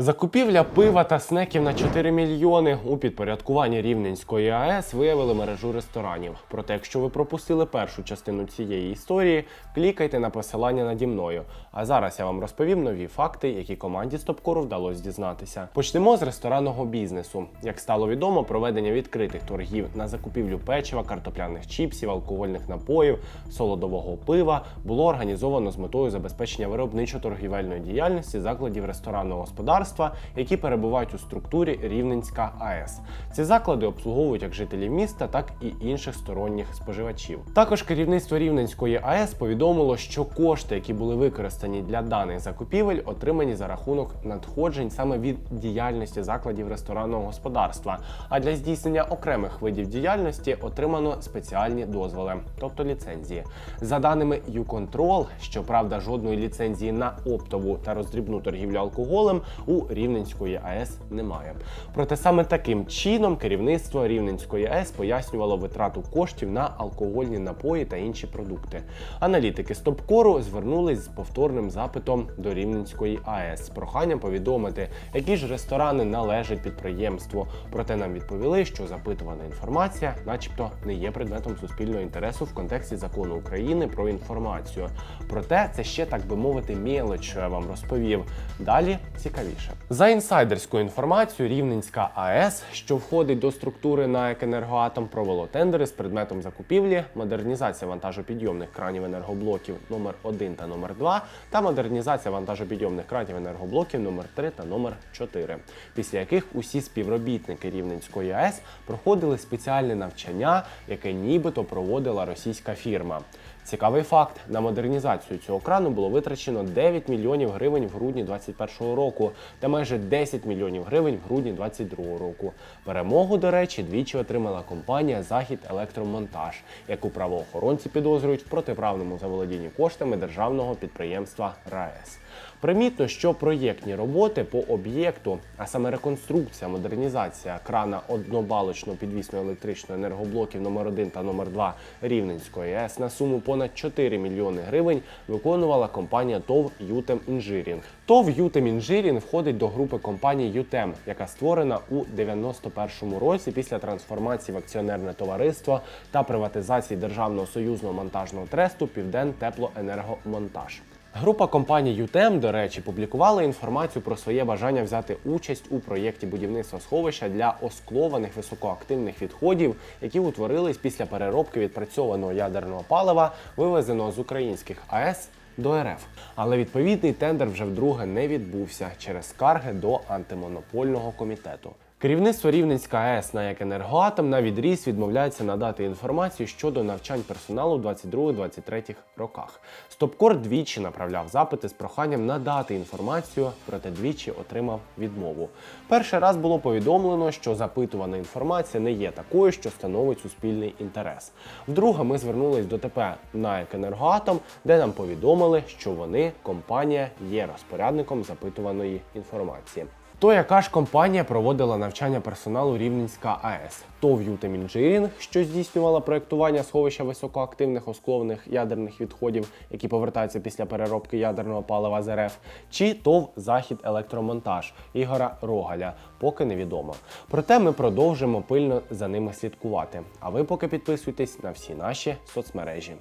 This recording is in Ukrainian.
Закупівля пива та снеків на 4 мільйони у підпорядкуванні Рівненської АЕС виявили мережу ресторанів. Проте, якщо ви пропустили першу частину цієї історії, клікайте на посилання наді мною. А зараз я вам розповім нові факти, які команді Стопкору вдалося дізнатися. Почнемо з ресторанного бізнесу. Як стало відомо, проведення відкритих торгів на закупівлю печива, картопляних чіпсів, алкогольних напоїв, солодового пива було організовано з метою забезпечення виробничо-торгівельної діяльності закладів ресторанного господарства, які перебувають у структурі Рівненська АЕС. Ці заклади обслуговують як жителів міста, так і інших сторонніх споживачів. Також керівництво Рівненської АЕС повідомило, що кошти, які були використані для даних закупівель, отримані за рахунок надходжень саме від діяльності закладів ресторанного господарства. А для здійснення окремих видів діяльності отримано спеціальні дозволи, тобто ліцензії. За даними YouControl, щоправда, жодної ліцензії на оптову та роздрібну торгівлю алкоголем у Рівненської АЕС немає. Проте саме таким чином керівництво Рівненської АЕС пояснювало витрату коштів на алкогольні напої та інші продукти. Аналітики Стопкору звернулись з повторним запитом до Рівненської АЕС з проханням повідомити, які ж ресторани належать підприємству. Проте нам відповіли, що запитувана інформація, начебто, не є предметом суспільного інтересу в контексті закону України про інформацію. Проте це ще так би мовити мілоч, що я вам розповів. Далі цікавіше. За інсайдерською інформацією, Рівненська АЕС, що входить до структури НАЕК «Енергоатом», провело тендери з предметом закупівлі, модернізація вантажопідйомних кранів енергоблоків номер 1 та номер 2 та модернізація вантажопідйомних кранів енергоблоків номер 3 та номер 4, після яких усі співробітники Рівненської АЕС проходили спеціальне навчання, яке нібито проводила російська фірма. Цікавий факт: на модернізацію цього крану було витрачено 9 мільйонів гривень в грудні 2021 року та майже 10 мільйонів гривень в грудні 2022 року. Перемогу, до речі, двічі отримала компанія Захід Електромонтаж, яку правоохоронці підозрюють в протиправному заволодінні коштами державного підприємства РаЕС. Примітно, що проєктні роботи по об'єкту, а саме реконструкція, модернізація крана однобалочного підвісного електричного енергоблоків номер 1 та номер 2 Рівненської АЕС на суму понад 4 мільйони гривень виконувала компанія ТОВ Ютем Інжирінг. ТОВ Ютем Інжирінг входить до групи компаній Ютем, яка створена у 91-му році після трансформації в акціонерне товариство та приватизації державного союзного монтажного тресту Півден Теплоенергомонтаж. Група компаній ЮТЕМ, до речі, публікувала інформацію про своє бажання взяти участь у проєкті будівництва сховища для осклованих високоактивних відходів, які утворились після переробки відпрацьованого ядерного палива, вивезеного з українських АЕС. До РФ, але відповідний тендер вже вдруге не відбувся через скарги до антимонопольного комітету. Керівництво Рівненська АЕС на як енергоатом на відріз відмовляється надати інформацію щодо навчань персоналу в 22-23 роках. Стопкор двічі направляв запити з проханням надати інформацію, проте двічі отримав відмову. Перший раз було повідомлено, що запитувана інформація не є такою, що становить суспільний інтерес. Вдруге, ми звернулись до ТП на як енергоатом, де нам повідомили, що вони, компанія, є розпорядником запитуваної інформації. То яка ж компанія проводила навчання персоналу Рівненська АЕС? ТОВ «Ютем Інжирінг», що здійснювала проєктування сховища високоактивних осклованих ядерних відходів, які повертаються після переробки ядерного палива з РФ, чи ТОВ Захід Електромонтаж Ігора Рогаля, поки невідомо. Проте ми продовжимо пильно за ними слідкувати. А ви поки підписуйтесь на всі наші соцмережі.